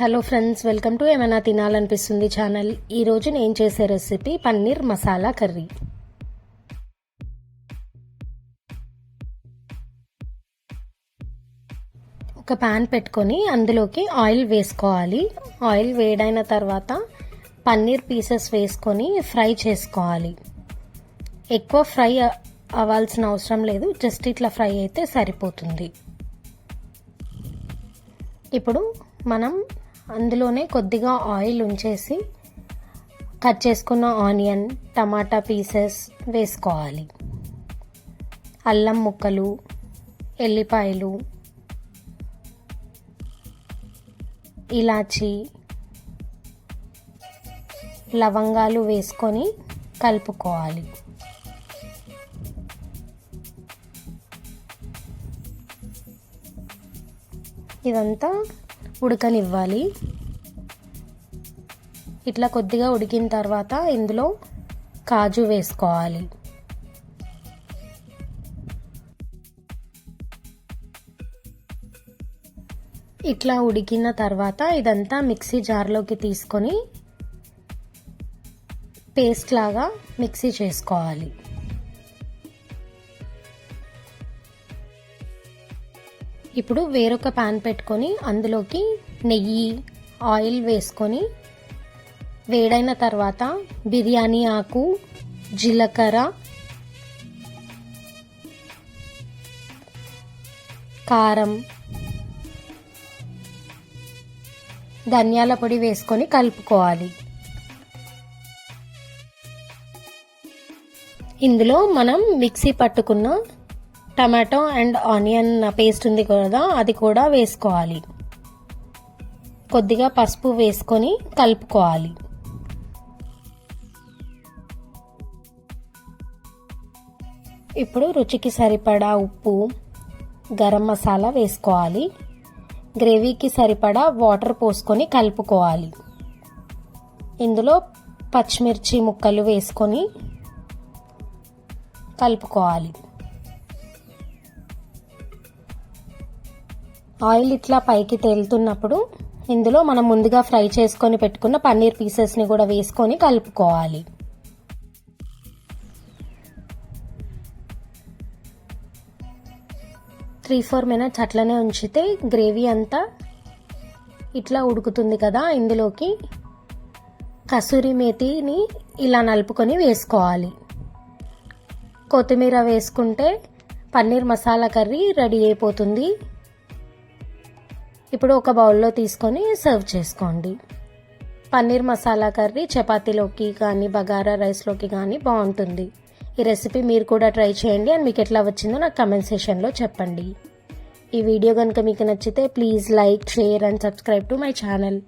Hello friends welcome to ఏమైనా తినాలనిపిస్తుంది channel. ఈరోజు నేను చేసే రెసిపీ పన్నీర్ మసాలా కర్రీ. ఒక ప్యాన్ పెట్టుకొని అందులోకి ఆయిల్ వేసుకోవాలి. ఆయిల్ వేడైన తర్వాత పన్నీర్ పీసెస్ వేసుకొని ఫ్రై చేసుకోవాలి. ఎక్కువ ఫ్రై అవ్వాల్సిన అవసరం లేదు జస్ట్ ఇట్లా ఫ్రై అయితే సరిపోతుంది. ఇప్పుడు మనం అందులోనే కొద్దిగా ఆయిల్ ఉంచేసి కట్ చేసుకున్న ఆనియన్ టమాటా పీసెస్ వేసుకోవాలి. అల్లం ముక్కలు ఎల్లిపాయలు ఇలాచి లవంగాలు వేసుకొని కలుపుకోవాలి. ఇదంతా ఉడకనివ్వాలి. ఇట్లా కొద్దిగా ఉడికిన తర్వాత ఇందులో కాజు వేసుకోవాలి. ఇట్లా ఉడికిన తర్వాత ఇదంతా మిక్సీ జార్లోకి తీసుకొని పేస్ట్ లాగా మిక్సీ చేసుకోవాలి. ఇప్పుడు వేరొక పాన్ పెట్టుకొని అందులోకి నెయ్యి ఆయిల్ వేసుకొని వేడైన తర్వాత బిర్యానీ ఆకు జీలకర్ర కారం ధనియాల పొడి వేసుకొని కలుపుకోవాలి. ఇందులో మనం మిక్సీ పట్టుకున్న టమాటో అండ్ ఆనియన్ పేస్ట్ ఉంది కదా అది కూడా వేసుకోవాలి. కొద్దిగా పసుపు వేసుకొని కలుపుకోవాలి. ఇప్పుడు రుచికి సరిపడా ఉప్పు గరం మసాలా వేసుకోవాలి. గ్రేవీకి సరిపడా వాటర్ పోసుకొని కలుపుకోవాలి. ఇందులో పచ్చిమిర్చి ముక్కలు వేసుకొని కలుపుకోవాలి. ఆయిల్ ఇట్లా పైకి తేలుతున్నప్పుడు ఇందులో మనం ముందుగా ఫ్రై చేసుకొని పెట్టుకున్న పన్నీర్ పీసెస్ని కూడా వేసుకొని కలుపుకోవాలి. త్రీ ఫోర్ మినిట్స్ అట్లనే ఉంచితే గ్రేవీ అంతా ఇట్లా ఉడుకుతుంది కదా ఇందులోకి కసూరి మేతిని ఇలా నలుపుకొని వేసుకోవాలి. కొత్తిమీర వేసుకుంటే పన్నీర్ మసాలా కర్రీ రెడీ అయిపోతుంది. ఇప్పుడు ఒక బౌల్లో తీసుకొని సర్వ్ చేసుకోండి. పన్నీర్ మసాలా కర్రీ చపాతీలోకి కానీ బగారా రైస్లోకి కానీ బాగుంటుంది. ఈ రెసిపీ మీరు కూడా ట్రై చేయండి అండ్ మీకు ఎట్లా వచ్చిందో నాకు కమెంట్ సెషన్లో చెప్పండి. ఈ వీడియో కనుక మీకు నచ్చితే please like share and subscribe to my channel.